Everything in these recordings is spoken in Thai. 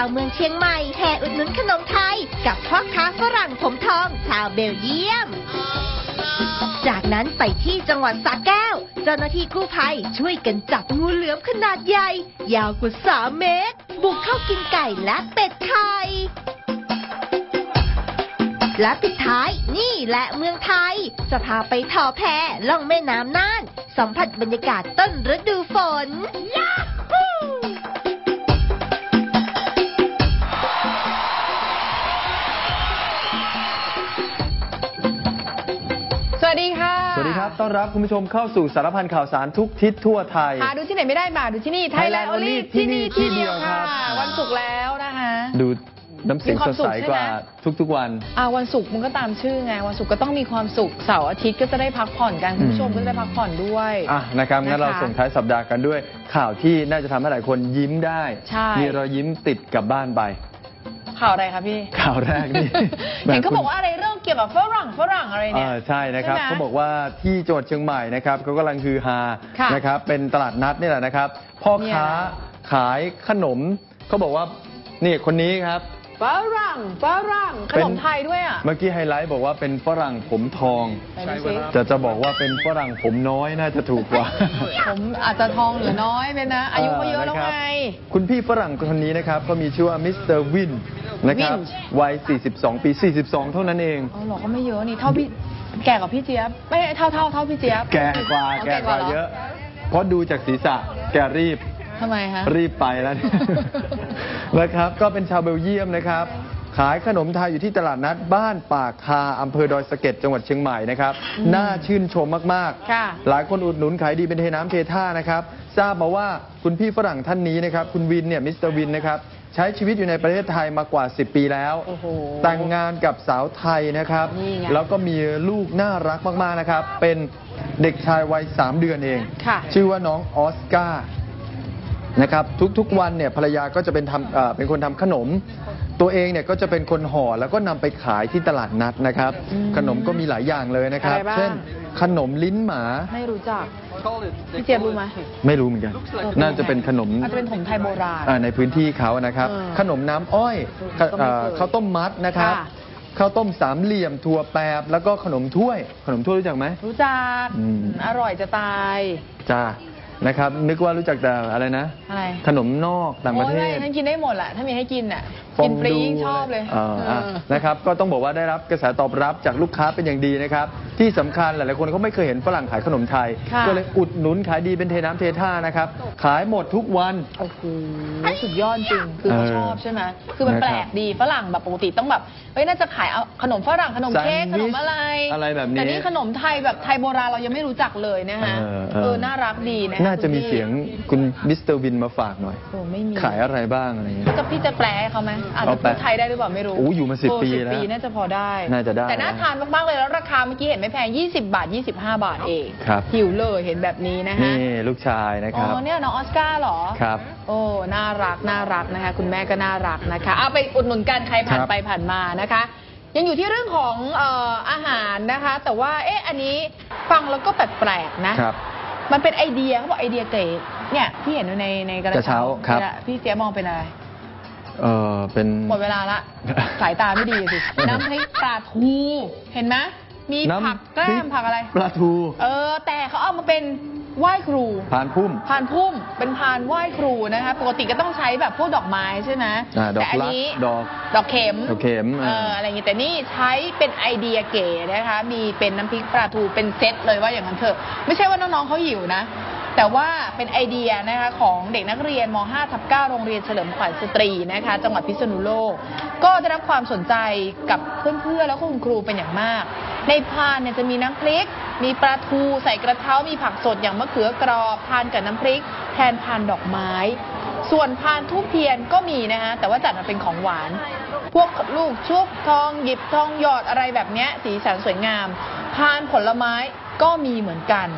าวเมืองเชียงใหม่แห่อุดหนุนขนมไทย กับพ่อค้าฝรั่งผมทอง ชาวเบลเยียม จากนั้นไปที่จังหวัดสระแก้ว เจ้าหน้าที่กู้ภัยช่วยกันจับงูเหลือมขนาดใหญ่ ยาวกว่า 3 เมตร บุกเข้ากินไก่และเป็ดไข่และปิดท้ายนี่แหละเมืองไทย จะพาไปทอแพล่องแม่น้ำน่าน สัมผัสบรรยากาศต้นฤดูฝน ต้อนรับคุณผู้ชมเข้าสู่สารพันข่าวสารทุกทิศทั่วไทย หาดูที่ไหนไม่ได้มาดูที่นี่ไทยแลน Thailand ด์โอลี่ Only ที่นี่ที่ที่นี่เดียวค่ะที่เดียวครับ วันศุกร์แล้วนะคะ ดูน้ำเสียงมีควาสมดสุขใสใช่ไหม กว่าทุกๆวัน อ่าวันศุกร์มันก็ตามชื่อไง วันศุกร์ก็ต้องมีความสุขเสาร์อาทิตย์ก็จะได้พักผ่อนกันคุณผู้ชมอืมก็จะได้พักผ่อนด้วย อะนะครับงั้นนะคะเราส่งท้ายสัปดาห์กันด้วย ข่าวที่น่าจะทำให้หลายคนยิ้มได้ ใช่ มีรอยยิ้มติดกลับบ้านไป ข่าวอะไรคะพี่ ข่าวแรกนี่ เห็นเขาคุณบอกว่าอะไรเรื่องเกี่ยวกับฝรั่งฝรั่งอะไรเนี่ยอ่าใช่นะครับใช่ไหมเขาบอกว่าที่จังหวัดเชียงใหม่นะครับเขากำลังฮือฮาค่ะนะครับเป็นตลาดนัดนี่แหละนะครับ พ่อเนี่ยค้าขายขนมเขาบอกว่านี่คนนี้ครับ ฝรั่งฝรั่งขเป็นนมไทยด้วยอะ เมื่อกี้ไฮไลท์บอกว่าเป็นฝรั่งผมทอง ไหนดูสิจะจะบอกว่าเป็นฝรั่งผมน้อยน่าจะถูกกว่า ผมอาจจะทองหรือน้อยไปนะ อายุเขาเยอะแล้วนะครับไง คุณพี่ฝรั่งคนนี้นะครับก็มีชื่อว่ามิสเตอร์วินนะครับวิน วัย 42 ปี 42 เท่านั้นเอง อ๋อเหรอก็ไม่เยอะนี่เท่าพี่แก่กว่าพี่เจี๊ยบไม่เท่าเท่าเท่าพี่เจี๊ยบแก่กว่าอ๋อแก่กว่าหรเยอะ เพราะดูจากศีรษะแกรีบทำไมฮะรีบไปแล้วเนี่ย นะครับ ก็เป็นชาวเบลเยียมนะครับ ขายขนมไทยอยู่ที่ตลาดนัดบ้านปากคาอำเภอดอยสะเก็ดจังหวัดเชียงใหม่นะครับ น่าชื่นชมมากค่ะหลายคนอุดหนุนขายดีเป็นเทน้ำเทท่านะครับ ทราบมาว่าคุณพี่ฝรั่งท่านนี้นะครับ คุณวินเนี่ยมิสเตอร์วินนะครับ ใช้ชีวิตอยู่ในประเทศไทยมากว่า 10 ปีแล้ว โอ้โหแต่งงานกับสาวไทยนะครับ นี่ไง แล้วก็มีลูกน่ารักมาก ๆ นะครับ เป็นเด็กชายวัย 3 เดือนเอง ค่ะ ชื่อว่าน้องออสการ์ นะครับทุกๆวันเนี่ยภรรยาก็จะเป็นทำเอ่อเป็นคนทำขนม ตัวเองเนี่ยก็จะเป็นคนห่อแล้วก็นำไปขายที่ตลาดนัดนะครับ ขนมก็มีหลายอย่างเลยนะครับ อะไรบ้าง เช่น ขนมลิ้นหมาไม่รู้จัก พี่เจี๊ยบรู้ไหม ไม่รู้เหมือนกัน น่าจะเป็นขนม อาจจะเป็นผมไทยโบราณ อ่าในพื้นที่เขานะครับ เออขนมน้ำอ้อยก็ไม่เคยเอ่อข้าวต้มมัดนะครับค่ะ ข้าวต้มสามเหลี่ยมถั่วแปบแล้วก็ขนมถ้วย ขนมถ้วยรู้จักไหม รู้จักอืม อร่อยจะตาย จ้า นะครับ นึกว่ารู้จักแต่อะไรนะ อะไร ขนมนอกต่างประเทโอ้ยศ ไม่ฉันกินได้หมดแหละถ้ามีให้กินอะฟอกิงนฟรีดูยิ่งชอบเลยอ่าอะเออ นะครับ ก็ต้องบอกว่าได้รับกระแสตอบรับจากลูกค้าเป็นอย่างดีนะครับ ที่สำคัญหลายๆคนเขาไม่เคยเห็นฝรั่งขายขนมไทย ค่ะ ก็เลยอุดหนุนขายดีเป็นเทน้ำเทท่านะครับ ขายหมดทุกวัน โอ้โหสุดยอดจริง คือเขาเออชอบใช่ไหมคือมันนะครับ แปลกดีฝรั่งแบบปกติต้องแบบเฮ้ยน่าจะขายเอาขนมฝรั่งขนมเค้กแซขนด์นวิชมอะไร อะไรแบบนี้แต่นี่ขนมไทยแบบไทยโบราณเรายังไม่รู้จักเลยนะฮะเออเออเออน่ารักดีนะน่าจะมีคุณพี่เสียงคุณมิสเตอร์วินมาฝากหน่อย โอ้ไม่มีขายอะไรบ้างอะไรอย่างเงี้ยจะพี่จะแปลให้เขาไหมอาจจะเอาแปพูลดไทยได้หรือเปล่าไม่รู้โอ้อยู่มา10เปีแล้วปีน่าจะพอได้ น่าจะได้แต่น่าทานมาก ๆ เลยแล้วราคาเมื่อกี้เห็นไม่แพง 20 บาท 25 บาทเองครับ หิวเลยเห็นแบบนี้นะฮะ นี่ลูกชายนะคอ๋รับ อเนี่ยน้องออสการ์เหรอ ครับ โอ้ น่ารัก น่ารักนะคะ คุณแม่ก็น่ารักนะคะ เอาไปอุดหนุนกันใครผ่านครับ ไปผ่านมานะคะ ยังอยู่ที่เรื่องของเอ่ออาหารนะคะ แต่ว่า เอ๊ะ อันนี้ฟังแล้วก็แปลกๆนะ ครับ มันเป็นไอเดียเขาบอกไอเดียเก๋เนี่ยพี่เห็นอยู่ในในกระกระเช้าครับนี่ยพี่เจ๊ยบมองเป็นอะไรเออเป็นหมดเวลาละ สายตาไม่ดีสิน้ำพริกปลาทูเห็นไหมมีน้ำผักแกล้พริมผักอะไร ปลาทู เออ แต่เขาเอามาเป็น ไหว้ครู ผ่านพุ่ม พานพุ่มเป็นพานไหว้ครูนะคะปกติก็ต้องใช้แบบพวกดอกไม้ใช่ไหมอ่าดอกแต่อันลักนี้ดอกดอกเข็มดอกเข็มเออ่าออะไรอย่างงี้แต่นี่ใช้เป็นไอเดียเก๋นะคะ มีเป็นน้ำพริกปลาทูเป็นเซตเลยว่าอย่างนั้นเถอะไม่ใช่ว่าน้องๆเขาหิวนะ แต่ว่าเป็นไอเดียนะคะของเด็กนักเรียนม .5 ทับ9โรงเรียนเฉลิมขวัญสตรีนะคะ จังหวัดพิษณุโลก ก็ได้รับความสนใจกับเพื่อนๆ แล้วก็คุณครูเป็นอย่างมาก ในพานเนี่ยจะมีน้ำพริก มีปลาทูใส่กระเท้ามีผักสดอย่างมะเขือกรอบทานกับน้ำพริก แทนพานดอกไม้ ส่วนพานทูบเทียนก็มีนะคะแต่ว่าจัดมาเป็นของหวาน พวกลูกชุบทองหยิบทองหยอดอะไรแบบเนี้ยสีสันสวยงาม พานผลไม้ก็มีเหมือนกัน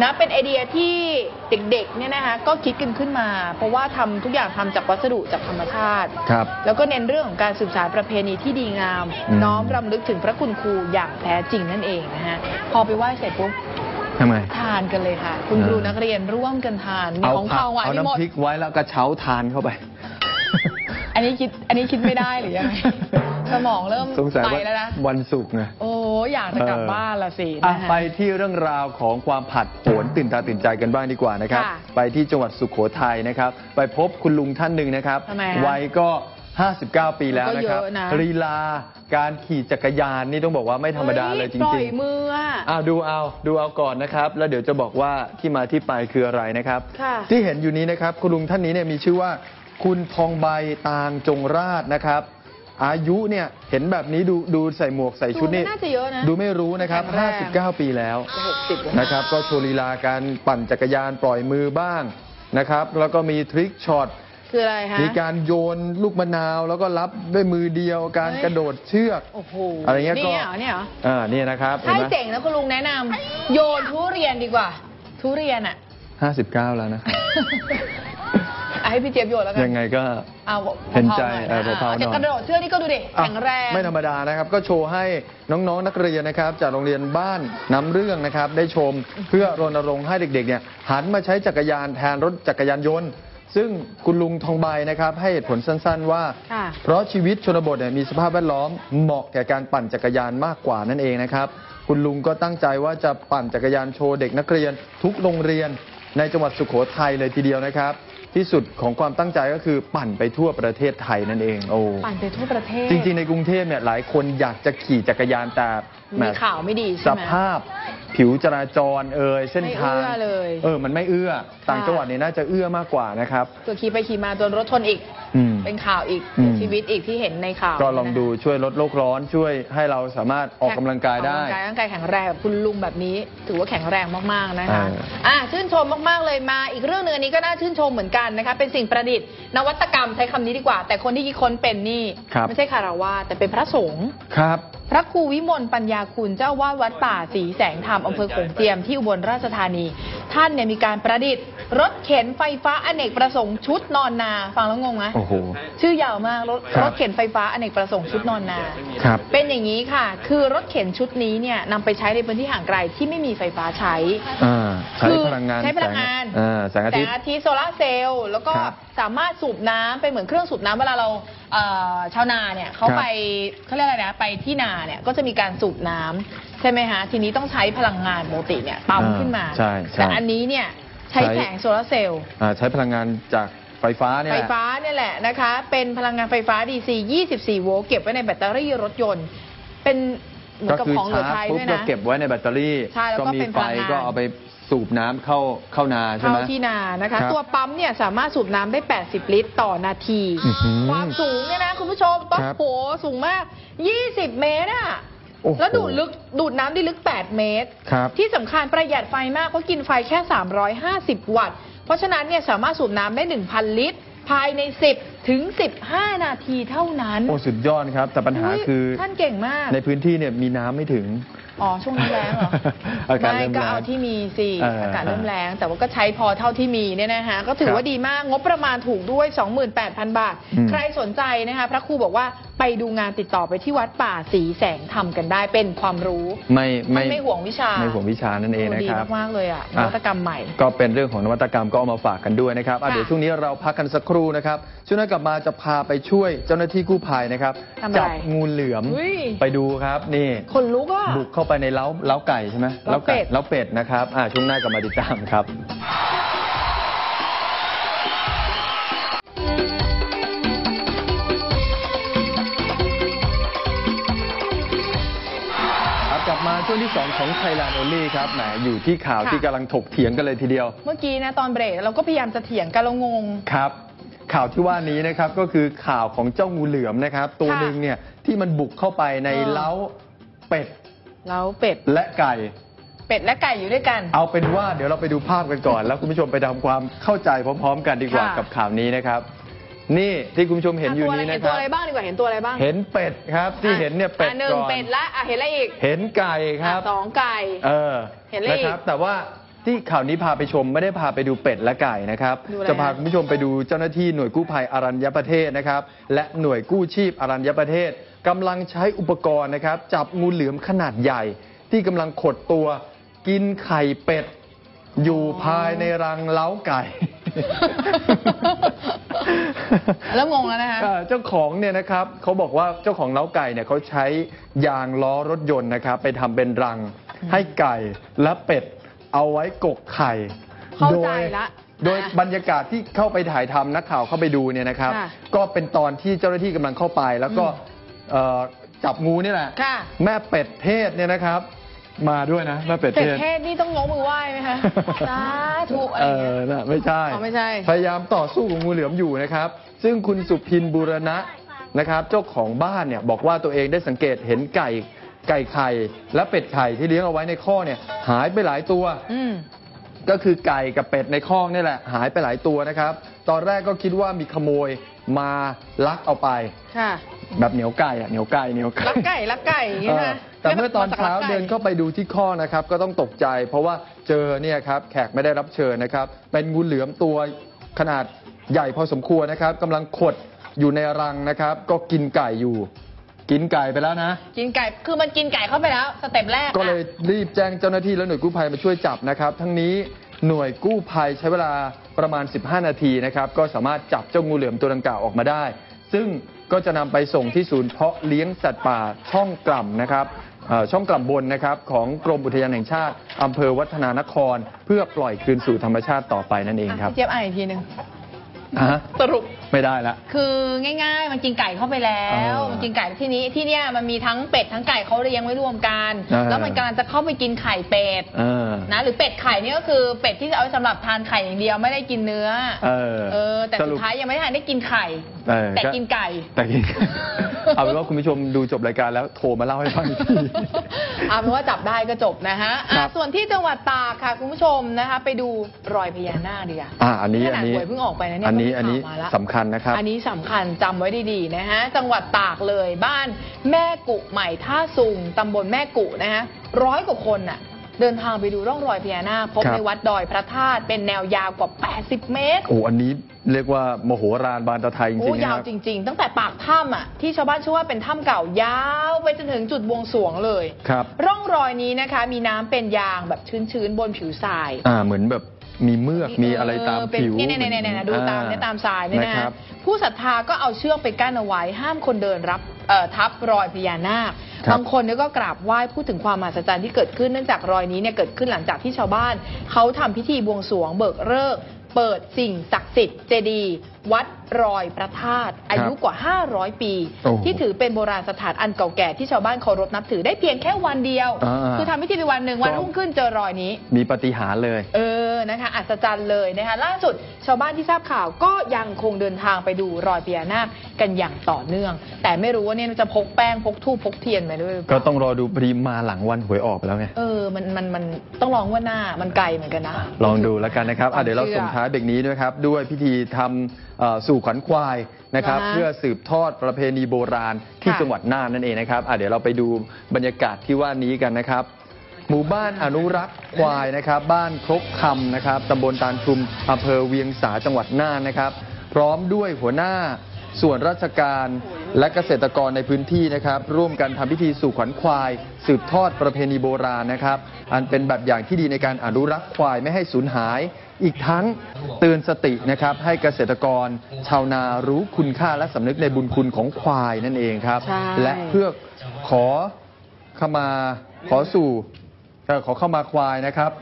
นะเป็นไอเดียที่เด็กๆเนี่ยนะคะก็คิดกันขึ้นมา เพราะว่าทำทุกอย่างทำจากวัสดุจากธรรมชาติ ครับ แล้วก็เน้นเรื่องของการสืบสานประเพณีที่ดีงาม อืม น้อมรำลึกถึงพระคุณครูอย่างแท้จริงนั่นเองนะฮะพอไปไหว้เสร็จปุ๊บทำไมทานกันเลยค่ะ คุณเออครูนักเรียนร่วมกันทานมีของผัข้าวหวานเอามีหมด น้ำพริกไว้แล้วกระเช้าทานเข้าไป อันนี้คิดอันนี้คิดไม่ได้หรือยังไงสมองเริ่มสงสัยไปว่าแล้วนะ วันศุกร์ไง โอ้ อยากจะกลับบ้านละสิอะนะฮะ ไปที่เรื่องราวของความผัดโผนตื่นตาตื่นใจกันบ้างดีกว่านะครับ ค่ะไปที่จังหวัดสุโขทัยนะครับ ไปพบคุณลุงท่านหนึ่งนะครับทำไมฮะวัยก็ 59 ปีแล้วนะครับก็เยอะนะ ลีลาการขี่จักรยานนี่ต้องบอกว่าไม่ธรรมดาเลยจปล่อริยงมืออะๆอ้าวดูเอาดูเอาก่อนนะครับ แล้วเดี๋ยวจะบอกว่าที่มาที่ไปคืออะไรนะครับ ค่ะ ที่เห็นอยู่นี้นะครับ คุณลุงท่านนี้เนี่ยมีชื่อว่า คุณทองใบตางจงราชนะครับ อายุเนี่ยเห็นแบบนี้ดูดูใส่หมวกใส่ชุดนี่ดูไม่น่าจะเยอะนะ ดูไม่รู้นะครับ แข็งแรง 59 ปีแล้ว หกสิบนะครับก็โชว์ลีลาการปั่นจักรยานปล่อยมือบ้างนะครับ แล้วก็มีทริคช็อต คืออะไรฮะ มีการโยนลูกมะนาวแล้วก็รับด้วยมือเดียวการเฮ้ย กระโดดเชือก โอ้โหอะไรเงี้ยก็ นี่เหรอเนี่ยเหรออ่านี่นะครับเห็นใช่ไหมเจ๋งนะคุณลุงแนะนำโยนทุเรียนดีกว่า ทุเรียนอะ59แล้วนะครับอะ ให้พี่เจี๊ยบโยนแล้วกัยังไงก็เอาเห็นใจเบาๆหน่อยเออนะเบาๆหน่อยแต่กระโดดเชือกนี่ก็ดูดิอะแข็งแรงไม่ธรรมดานะครับ ก็โชว์ให้น้องๆนักเรียนนะครับ จากโรงเรียนบ้านน้ำเรื่องนะครับ ได้ชมเพื่อรณรงค์ให้เด็กๆเนี่ยหันมาใช้จักรยานแทนรถจักรยานยนต์ซึ่งคุณลุงทองใบนะครับให้เหตุผลสั้นๆว่าค่ะเพราะชีวิตชนบทเนี่ยมีสภาพแวดล้อมเหมาะแก่การปั่นจักรยานมากกว่านั่นเองนะครับ คุณลุงก็ตั้งใจว่าจะปั่นจักรยานโชว์เด็กนักเรียน ทุกโรงเรียนในจังหวัดสุโขทัยเลยทีเดียวนะครับ ที่สุดของความตั้งใจก็คือปั่นไปทั่วประเทศไทยนั่นเอง โอ้ปั่นไปทั่วประเทศ จริง ๆ ในกรุงเทพเนี่ยหลายคนอยากจะขี่จักรยานแต่แหมีข่าวไม่ดีสใช่ไหม ภาพ ผิวจราจรเอ่ยเส้นทางไม่เอื้อเลยเออมันไม่เอื้อ ต่างจังหวัดเนี่ยน่าจะเอื้อมากกว่านะครับตัวขี่ไปขี่มาจนรถชนอีก อืม เป็นข่าวอีกอืม ชีวิตอีกที่เห็นในข่าวก็ลองดูนะช่วยลดโลกร้อนช่วยให้เราสามารถออกกำลังกายได้ ออกกำลังกายร่างกายแข็งแรงแบบคุณลุงแบบนี้ ถือว่าแข็งแรงมากๆนะคะเอออะชื่นชมมากๆเลยมา อีกเรื่องหนึงอันนี้ก็น่าชื่นชมเหมือนกันนะคะเป็นสิ่งประดิษฐ์ นวัตกรรมใช้คำนี้ดีกว่า แต่คนที่คิดค้นเป็นนี่ ครับ ไม่ใช่คารวาสแต่เป็นพระสงฆ์ ครับ พระครูวิมลปัญญาคุณเจ้าวาดวัดป่าศรีแสงธรรมอำเภอโขงเจียมที่อุบลราชธานี ท่านเนี่ยมีการประดิษฐ์ รถเข็นไฟฟ้าอเนกประสงค์ชุดนอนนา ฟังแล้วงงไหมโอ้โห ชื่อยาวมากรถครับรถเข็นไฟฟ้าอเนกประสงค์ชุดนอนนา ครับ เป็นอย่างนี้ค่ะ คือรถเข็นชุดนี้เนี่ยนำไปใช้ในพื้นที่ห่างไกลที่ไม่มีไฟฟ้าใช้ อ่าใช้คือพลังงานใช้พลังงานแสอ่าแสงอาแสทิตงย์อาทิตย์โซลาร์เซลล์แล้วก็ครับสามารถสูบน้ำเป็นเหมือนเครื่องสูบน้ำเวลาเรา เอ่อชาวนาเนี่ยเขาครับไปเขาเรียกอะไรนะไปที่นาเนี่ยก็จะมีการสูบน้ำใช่ไหมฮะทีนี้ต้องใช้พลังงานปกติเนี่ยปั๊มอ่าขึ้นมา ใช่ใช่แต่อันนี้เนี่ยใช้ใช้แสงโซลาร์เซลล์ อ่าใช้พลังงานจากไฟฟ้าเนี่ยไฟแหละ ฟ้าเนี่ยแหละนะคะ เป็นพลังงานไฟฟ้า DC 24 โวลต์เก็บไว้ในแบตเตอรี่รถยนต์ เป็นเหมือนกับก็คือของเหลือชาร์จใช้ปุ๊บด้วยก็นะ เก็บไว้ในแบตเตอรี่ ใช่แล้วก็มีเป็นไฟพลังงาน ก็เอาไป สูบน้ำเข้าเข้านาใช่ไหม เข้าที่นานะคะ ครับตัวปั๊มเนี่ยสามารถสูบน้ำได้ 80 ลิตรต่อนาที อื้อหือความสูงเนี่ยนะคุณผู้ชมปั๊บครับโหสูงมาก 20 เมตรอะโอ้โห แล้วดูดลึกดูดน้ำได้ลึก 8 เมตร ครับ ที่สำคัญประหยัดไฟมากเพราะกินไฟแค่ 350 วัตต์ เพราะฉะนั้นเนี่ยสามารถสูบน้ำได้ 1,000 ลิตร ภายใน 10 ถึง 15 นาทีเท่านั้น โอ้สุดยอดครับ แต่ปัญหาคือท่านเก่งมาก ในพื้นที่เนี่ยมีน้ำไม่ถึง อ๋อ ช่วงนี้แรงเหรอ อากาศไม่เริ่มก็แล้ง เอาที่มีสิเออออากาศเริ่มแรง แต่ว่าก็ใช้พอเท่าที่มีเนี่ยนะคะก็ถือครับว่าดีมากงบประมาณถูกด้วย 28,000 บาท อืม ใครสนใจนะคะพระครูบอกว่า ไปดูงานติดต่อไปที่วัดป่าสีแสงธรรมกันได้เป็นความรู้ไม่ไม่ไม่ไม่ห่วงวิชาไม่ห่วงวิชานั่นเองนะดีครับ มากๆเลยอะนอะ วัตกรรมใหม่ ก็เป็นเรื่องของนวัตกรรมก็เอามาฝากกันด้วยนะครับอะค่ะเดี๋ยวช่วงนี้เราพักกันสักครู่นะครับ ช่วงหน้ากลับมาจะพาไปช่วยเจ้าหน้าที่กู้ภัยนะครับ ทำอะไรจังูเหลือมอุ้ยไปดูครับนี่ คนลุกอะ บุกเข้าไปในเล้าเล้าไก่ใช่ไหมเล้าเป็ด เล้าเป็ดนะครับอ่าช่วงหน้ากลับมาติดตามครับครับ ช่วงที่ 2 ของ Thailand Only ครับแหมอยู่ที่ข่าวค่ะ ที่กำลังถกเถียงกันเลยทีเดียว เมื่อกี้นะตอนเบรกเราก็พยายามจะเถียงกันเรางง ครับ ข่าวที่ว่านี้นะครับก็คือข่าวของเจ้างูเหลือมนะครับ ตัวค่ะหนึ่งเนี่ยที่มันบุกเข้าไปในเออ เล้าเป็ดแล้วเป็ด และไก่ เป็ดและไก่อยู่ด้วยกัน เอาเป็นว่าเดี๋ยวเราไปดูภาพกันก่อน แล้วคุณผู้ชมไปทำความเข้าใจพร้อม ๆ กันดีกว่าค่ะ กับข่าวนี้นะครับ นี่ที่คุณผู้ชมเห็นอยู่นี้เห็นะนคตัวรับอะไรบ้างดีกว่าเห็นตัวอะไรบ้างเห็นเป็ดครับที่เห็นเนี่ยเป็ดอะหนึ่งก่อนเป็ดละอะเห็นอะไรอีกเห็นไก่ครับ อะสองไก่ เออเห็นอะไรนะอีกครับ แต่ว่าที่ข่าวนี้พาไปชมไม่ได้พาไปดูเป็ดและไก่นะครับ ดูอะไรจะพาฮะคุณผู้ชมไปดูเจ้าหน้าที่หน่วยกู้ภัยอรัญญประเทศนะครับ และหน่วยกู้ชีพอรัญญประเทศกำลังใช้อุปกรณ์นะครับ จับงูเหลือมขนาดใหญ่ ที่กำลังขดตัวกินไข่เป็ด อยู่ภายในรังเล้าไก่ เริ่มงงแล้วนะคะ อ่าเจ้าของเนี่ยนะครับเขาบอกว่าเจ้าของเล้าไก่เนี่ยเขาใช้ยางล้อรถยนต์นะครับ ไปทำเป็นรังให้ไก่และเป็ดเอาไว้กกไข่เข้าใจโดยละโดยอะบรรยากาศที่เข้าไปถ่ายทำนักข่าวเข้าไปดูเนี่ยนะครับ ค่ะก็เป็นตอนที่เจ้าหน้าที่กำลังเข้าไป แล้วก็เอ่อจับงูนี่แหละ ค่ะ แม่เป็ดเทศเนี่ยนะครับ มาด้วยนะแม่เป็ดเป็เทดศ เทศนี่ต้องยกมือไหว้ไหมคะสาธุอะไรเออย่างเงี้อยน่ะไม่ใช่ อ๋อไม่ใช่ พยายามต่อสู้กับงูเหลือมอยู่นะครับ ซึ่งคุณสุพินบูรณะนะครับ เจ้าของบ้านเนี่ยบอกว่าตัวเองได้สังเกตเห็นไก่ไก่ไข่และเป็ดไข่ที่เลี้ยงเอาไว้ในข้อกเนี่ยหายไปหลายตัว อืม ก็คือไก่กับเป็ดในคอกนี่แหละ หายไปหลายตัวนะครับ ตอนแรกก็คิดว่ามีขโมยมาลักเอาไป ค่ะ แบบเหนียวไก่อะเหนียวไก่เหนียวไก่ รักไก่รักไก่อย่างเอเงี้ยอนะ แต่เมื่อตอนเช้ารักไก่เดินเข้าไปดูที่ข้อกนะครับ ก็ต้องตกใจ เพราะว่าเจอเนี่ยครับแขกไม่ได้รับเชิญนะครับ เป็นงูเหลือมตัวขนาดใหญ่พอสมควรนะครับกำลังขดอยู่ในรังนะครับ ก็กินไก่อยู่ กินไก่ไปแล้วนะ กินไก่คือมันกินไก่เข้าไปแล้ว สเต็ปแรกอะก็เลยรีบแจ้งเจ้าหน้าที่และหน่วยกู้ภัยมาช่วยจับนะครับ ทั้งนี้หน่วยกู้ภัยใช้เวลาประมาณ 15 นาทีนะครับ ก็สามารถจับเจ้างูเหลือมตัวดังกล่าวออกมาได้ ซึ่งก็จะนำไปส่งที่ศูนย์เพาะเลี้ยงสัตว์ป่าช่องกล่ำนะครับเอ่อ ช่องกล่ำบนนะครับของกรมอุทยานแห่งชาติอำเภอวัฒนานคร เพื่อปล่อยคืนสู่ธรรมชาติต่อไปนั่นเองอะครับพี่เจี๊ยบอ่านอีกทีหนึ่งอะฮะสรุปไม่ได้ละ คือง่ายๆ มันกินไก่เข้าไปแล้วเออมันกินไก่ที่นี้ที่เนี้ยมันมีทั้งเป็ดทั้งไก่เขาเลี้ยงไว้รวมกันเออแล้วมันกำลังจะเข้าไปกินไข่เป็ดเออนะหรือเป็ดไข่นี่ก็คือเป็ดที่เอาไว้สำหรับทานไข่อย่างเดียวไม่ได้กินเนื้อ เออเออแต่สสุรุดปท้ายยังไม่ทันได้กินไข่เออแต่กินไก่แต่กิน เอาเป็นว่าคุณผู้ชมดูจบรายการแล้วโทรมาเล่าให้ฟังอีกที เอาเป็นว่าจับได้ก็จบนะฮะอะครับ ส่วนที่จังหวัดตากค่ะคุณผู้ชมนะคะไปดูรอยพญานาคดีกว่าอ่าอันนี้ขอันานดนี้หวยเพิ่งออกไปนะเนี่ยอันนี้เพิ่งอันนี้ข่าวมาละ สำคัญนะครับ อันนี้สำคัญจำไว้ดีๆนะฮะ จังหวัดตากเลยบ้านแม่กุใหม่ท่าซุงตำบลแม่กุนะฮะร้อยกว่าคนน่ะ เดินทางไปดูร่องรอยพญานาคพบครับ ในวัดดอยพระธาตุเป็นแนวยาวกว่า 80 เมตร โอ้อันนี้ เรียกว่ามโหฬารบานตะไทยจริโอ้งๆนะยาควรับ จริง ๆ ตั้งแต่ปากถ้ำอะที่ชาวบ้านเชื่อว่าเป็นถ้ำเก่ายาวไปจนถึงจุดบวงสรวงเลย ครับ ร่องรอยนี้นะคะ มีน้ำเป็นยางแบบชื้นๆบนผิวทราย อ่าเหมือนแบบมีเมือกมีอะไรตามเเป็นผิวเนี่ยเนี่ยเนี่ยเนี่ยดูตามอ่เนี่ยตามทรายเนี่ยนะนะครับ ผู้ศรัทธาก็เอาเชือกไปกั้นเอาไว้ ห้ามคนเดินรับเอ่อทับรอยพญานาคครับ บางคนเนี่ยก็กราบไหว้พูดถึงความมหัศจรรย์ที่เกิดขึ้นเนื่องจากรอยนี้เนี่ยเกิดขึ้นหลังจากที่ชาวบ้าน เขาทำพิธีบวงสรวงเบิกเลิกษ์ เปิดสิ่งศักดิ์สิทธิ์เจดีย์วัดรอยพระธาตุอายุกว่า 500 ปี โอ้โหที่ถือเป็นโบราณสถานอันเก่าแก่ที่ชาวบ้านเคารพนับถือได้เพียงแค่วันเดียว อ่า คือทำพิธีไปวันหนึ่งวันก็รุ่งขึ้นเจอรอยนี้ มีปาฏิหารย์เลย เออ นะคะ อัศจรรย์เลยนะคะ ล่าสุดชาวบ้านที่ทราบข่าวก็ยังคงเดินทางไปดูรอยพญานาคกันอย่างต่อเนื่อง แต่ไม่รู้ว่าเนี่ยจะพกแป้งพกทูบพกเทียนไปด้วยหรือเปก็ล่าต้องรอดูพอดีมาหลังวันหวยออกไปแล้วไง เออมันมันมันต้องลองว่าหน้ามันไกลเหมือนกันนะ ลองดูแล้วกันนะครับอะความเดี๋ยวเราเชื่อส่งท้ายเบรกนี้ด้วยครับ ด้วยพิธีทำเอ่อสู่ขวัญควายนะครับอ่าฮะเพื่อสืบทอดประเพณีโบราณที่ค่ะ จังหวัดน่านนั่นเองนะครับอะเดี๋ยวเราไปดูบรรยากาศที่ว่านี้กันนะครับ หมู่บ้านอนุรักษ์ควายนะครับ บ้านครกคำนะครับตำบลตาลชุมอำเภอเวียงสาจังหวัดน่านนะครับ พร้อมด้วยหัวหน้าส่วนราชการและเกษตรกรในพื้นที่นะครับ ร่วมกันทำพิธีสู่ขวัญควาย สืบทอดประเพณีโบราณนะครับ อันเป็นแบบอย่างที่ดีในการอนุรักษ์ควายไม่ให้สูญหาย อีกทั้งเตือนสตินะครับให้เกษตรกร ชาวนารู้คุณค่าและสำนึกในบุญคุณของควายนั่นเองครับใช่และเพื่อขอขมาขอสู่เอ่อขอเข้ามาควายนะครับ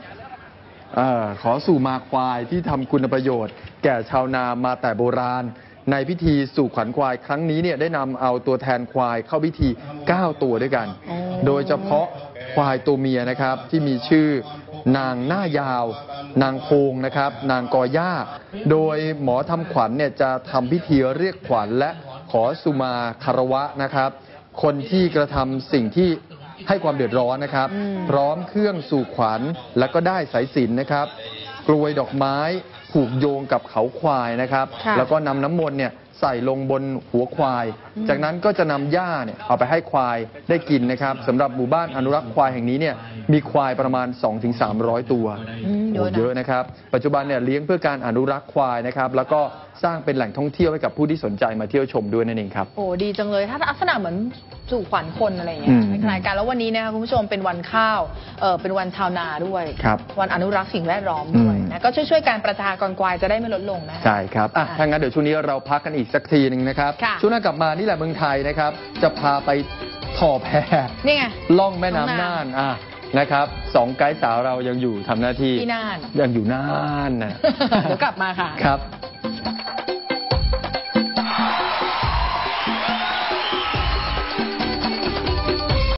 เออขอสู่มาควายที่ทำคุณประโยชน์ แก่ชาวนามาแต่โบราณ ในพิธีสู่ขวัญควายครั้งนี้เนี่ยได้นำเอาตัวแทนควายเข้าพิธี 9 ตัวด้วยกันอ๋อโดยเฉพาะควายตัวเมียนะครับที่มีชื่อนางหน้ายาว นางโพงนะครับ นางกอย่า โดยหมอทำขวัญเนี่ยจะทำพิธีเรียกขวัญและขอสุมาคารวะนะครับ คนที่กระทำสิ่งที่ ให้ความเดือดร้อนนะครับอืมพร้อมเครื่องสู่ขวัญแล้วก็ได้สายสิญจนนะครับ กลวยดอกไม้ผูกโยงกับเขาควายนะครับ ค่ะ แล้วก็นำน้ำมนต์เนี่ย ใส่ลงบนหัวควาย จากนั้นก็จะนำหญ้าเนี่ยเอาไปให้ควายได้กินนะครับสำหรับหมู่บ้านอนุรักษ์ควายแห่งนี้เนี่ยมีควายประมาณ 2-300 ตัวอืมเยโอ้อะนะ เยอะนะครับ ปัจจุบันเนี่ยเลี้ยงเพื่อการอนุรักษ์ควายนะครับ แล้วก็สร้างเป็นแหล่งท่องเที่ยวให้กับผู้ที่สนใจมาเที่ยวชมด้วยนั่นเองครับ โอ้ดีจังเลย ถ้าลักษณะเหมือนสู่ขวัญคนอะไรอย่างเงี้อืยมคล้ายๆกันแล้ววันนี้นะคะคุณผู้ชมเป็นวันข้าวเออเป็นวันชาวนาด้วย ครับวันอนุรักษ์สิ่งแวดล้อมด้วยอืม นะก็ช่วยๆการประชากรควายจะได้ไม่ลดลงนะ ใช่ครับอะอะถ้างั้นเดี๋ยวช่วงนี้เราพักกันอีกสักทีหนึ่งนะครับ ค่ะช่วงหน้ากลับมานี่แหละเมืองไทยนะครับ จะพาไปถ่อแพนี่ไงล่องแม่น้ำล่องน้ำน่านอะนะครับสองไกด์สาวเรายังอยู่ทำหน้าที่ที่น่าน ยังอยู่น่านนะ เดี๋ยวกลับมาค่ะ ครับ